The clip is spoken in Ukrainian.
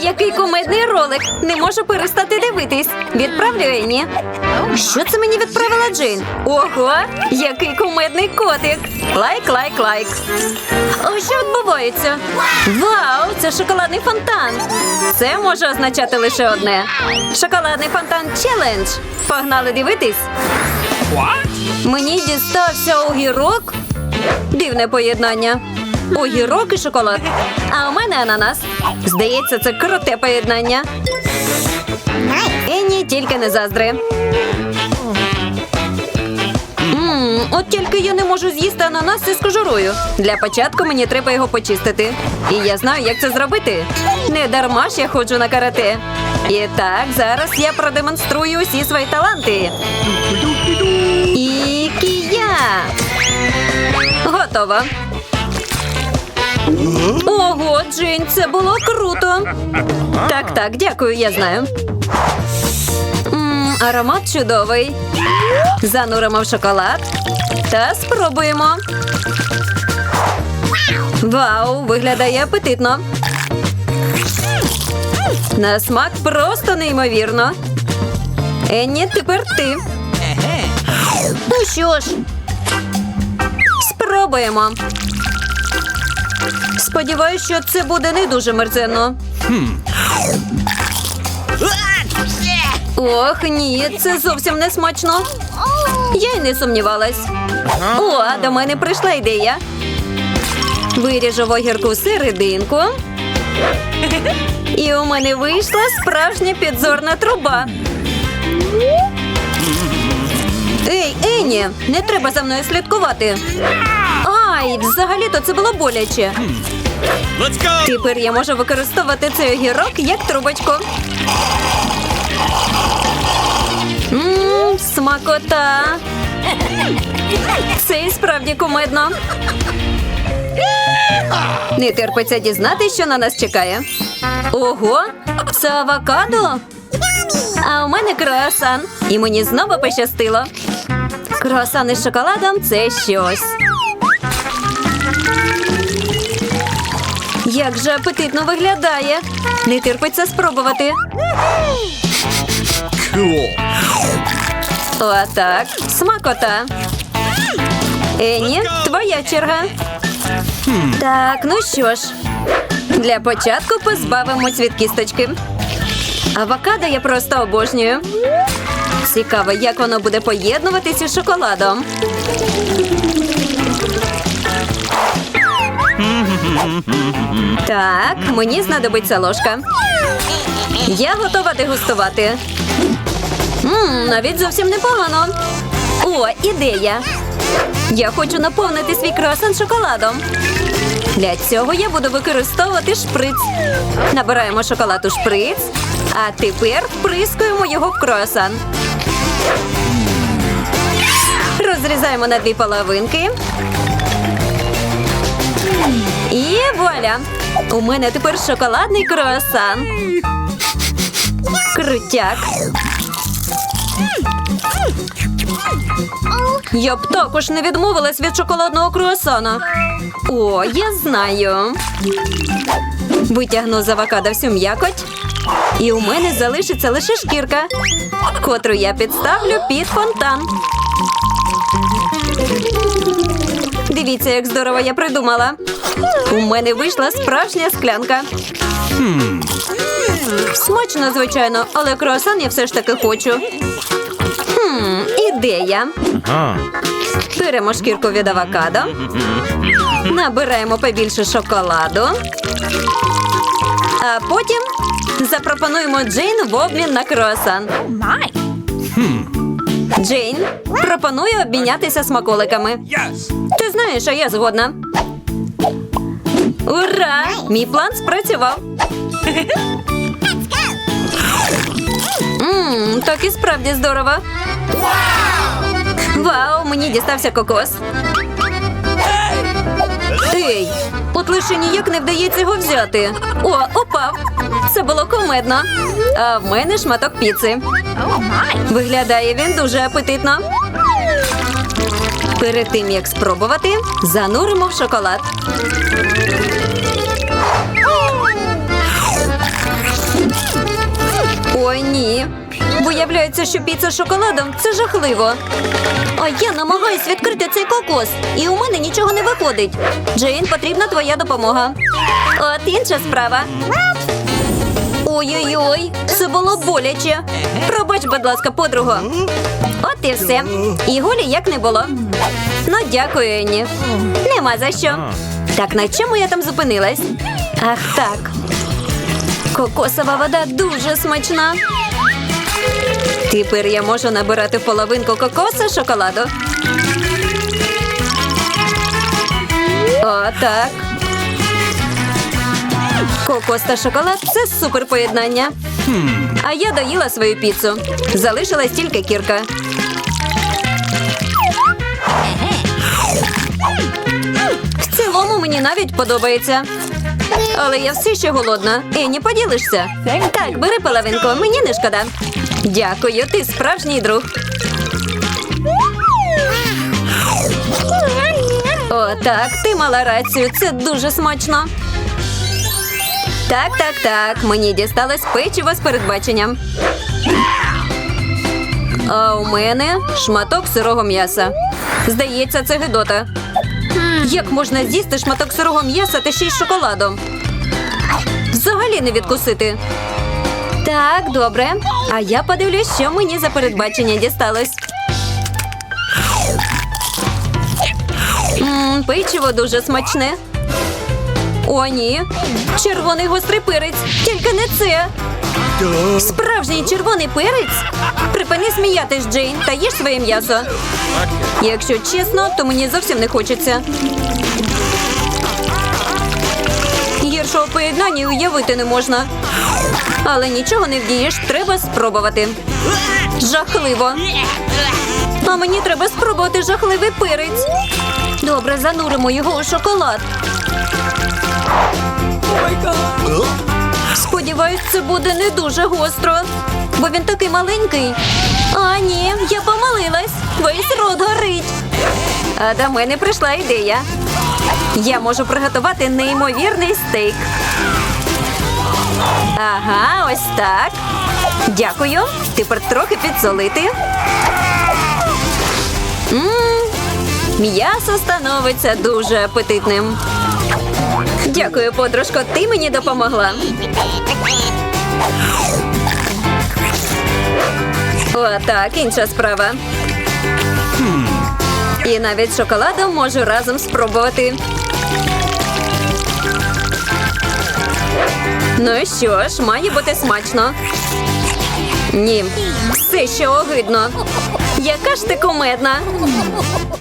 Який кумедний ролик! Не можу перестати дивитись. Відправлю Ені. Що це мені відправила Джейн? Ого, який кумедний котик! Лайк, лайк, лайк. О, що відбувається? Вау, це шоколадний фонтан. Це може означати лише одне: шоколадний фонтан челендж. Погнали дивитись. Мені дістався огірок. Дивне поєднання. Огірок і шоколад. А у мене ананас. Здається, це круте поєднання. Енні тільки не заздри. От тільки я не можу з'їсти ананас із кожурою. Для початку мені треба його почистити. І я знаю, як це зробити. Не дарма ж я ходжу на карате. І так, зараз я продемонструю усі свої таланти. І кія. Готово. Ого, Джейн, це було круто. Так, так, дякую, я знаю. М, аромат чудовий. Зануримо в шоколад та спробуємо. Вау, виглядає апетитно. На смак просто неймовірно. Енні, тепер ти. Ну що ж, спробуємо. Сподіваюсь, що це буде не дуже мерзенно. Ох, ні, це зовсім не смачно. Я й не сумнівалась. О, до мене прийшла ідея. Виріжу в огірку серединку. І у мене вийшла справжня підзорна труба. Ей, Ені, не треба за мною слідкувати. Ай, взагалі-то це було боляче. Let's go! Тепер я можу використовувати цей огірок як трубочку. Мм, смакота. Це і справді кумедно. Не терпиться дізнатися, що на нас чекає. Ого, це авокадо. А у мене круасан. І мені знову пощастило. Круасан із шоколадом це щось. Як же апетитно виглядає. Не терпиться спробувати. Отак. Смакота. Ені, твоя черга. Так, ну що ж. Для початку позбавимось від кісточки. Авокадо я просто обожнюю. Цікаво, як воно буде поєднуватись із шоколадом. Так, мені знадобиться ложка. Я готова дегустувати. Мм, навіть зовсім непогано. О, ідея. Я хочу наповнити свій круасан шоколадом. Для цього я буду використовувати шприц. Набираємо шоколад у шприц, а тепер вприскуємо його в круасан. Розрізаємо на дві половинки. І вуаля! У мене тепер шоколадний круасан. Крутяк. Я б також не відмовилась від шоколадного круасана. О, я знаю. Витягну з авокадо всю м'якоть. І у мене залишиться лише шкірка, котру я підставлю під фонтан. Дивіться, як здорово я придумала. У мене вийшла справжня склянка. Смачно, звичайно, але круасан я все ж таки хочу. Хм, ідея. Беремо шкірку від авокадо. Набираємо побільше шоколаду. А потім запропонуємо Джейн в обмін на круасан. Джейн, пропоную обмінятися смаколиками. Знаєш, а я згодна. Ура! Мій план спрацював. Мм, так і справді здорово. Вау, мені дістався кокос. Ей, от лише ніяк не вдається його взяти. О, упав. Це було кумедно. А в мене шматок піци. Виглядає він дуже апетитно. Перед тим як спробувати, зануримо в шоколад. О, ні. Виявляється, що піца з шоколадом це жахливо. А я намагаюсь відкрити цей кокос, і у мене нічого не виходить. Джейн, потрібна твоя допомога. От інша справа. Ой-ой-ой, це було боляче. Пробач, будь ласка, подруго. От і все. І гулі як не було. Ну, дякую, Енні. Нема за що. Так на чому я там зупинилась? Ах, так. Кокосова вода дуже смачна. Тепер я можу набирати половинку кокоса шоколаду. О, так. Кокос та шоколад це супер поєднання. А я доїла свою піцу. Залишилась тільки кірка. Мені навіть подобається. Але я все ще голодна. Енні, поділишся? Так, бери половинку, мені не шкода. Дякую, ти справжній друг. О, так, ти мала рацію, це дуже смачно. Так, так, так. Мені дісталось печиво з передбаченням. А у мене шматок сирого м'яса. Здається, це гидота. Як можна з'їсти шматок сирого м'яса та ще й з шоколадом? Взагалі не відкусити. Так, добре. А я подивлюсь, що мені за передбачення дісталось. Мм, печиво дуже смачне. О, ні. Червоний гострий перець. Тільки не це. Справжній червоний перець? Припини сміятись, Джейн, та їж своє м'ясо. Якщо чесно, то мені зовсім не хочеться. Гіршого поєднання уявити не можна. Але нічого не вдієш, треба спробувати. Жахливо. А мені треба спробувати жахливий перець. Добре, зануримо його у шоколад. Сподіваюсь, це буде не дуже гостро, бо він такий маленький. А, ні, я помилилась. Весь рот горить. А до мене прийшла ідея. Я можу приготувати неймовірний стейк. Ага, ось так. Дякую. Тепер трохи підсолити. М'ясо становиться дуже апетитним. Дякую, подружко, ти мені допомогла. О, так, інша справа. І навіть шоколадом можу разом спробувати. Ну що ж, має бути смачно. Ні, все ще огидно. Яка ж ти кумедна.